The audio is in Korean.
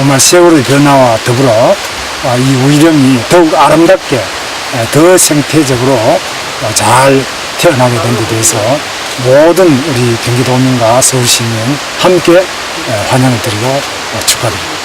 정말 세월의 변화와 더불어 아, 이 우이령이 더욱 아름답게 아, 더 생태적으로 아, 잘 태어나게 된 데 대해서 모든 우리 경기도민과 서울시민 함께 환영을 드리고 축하드립니다.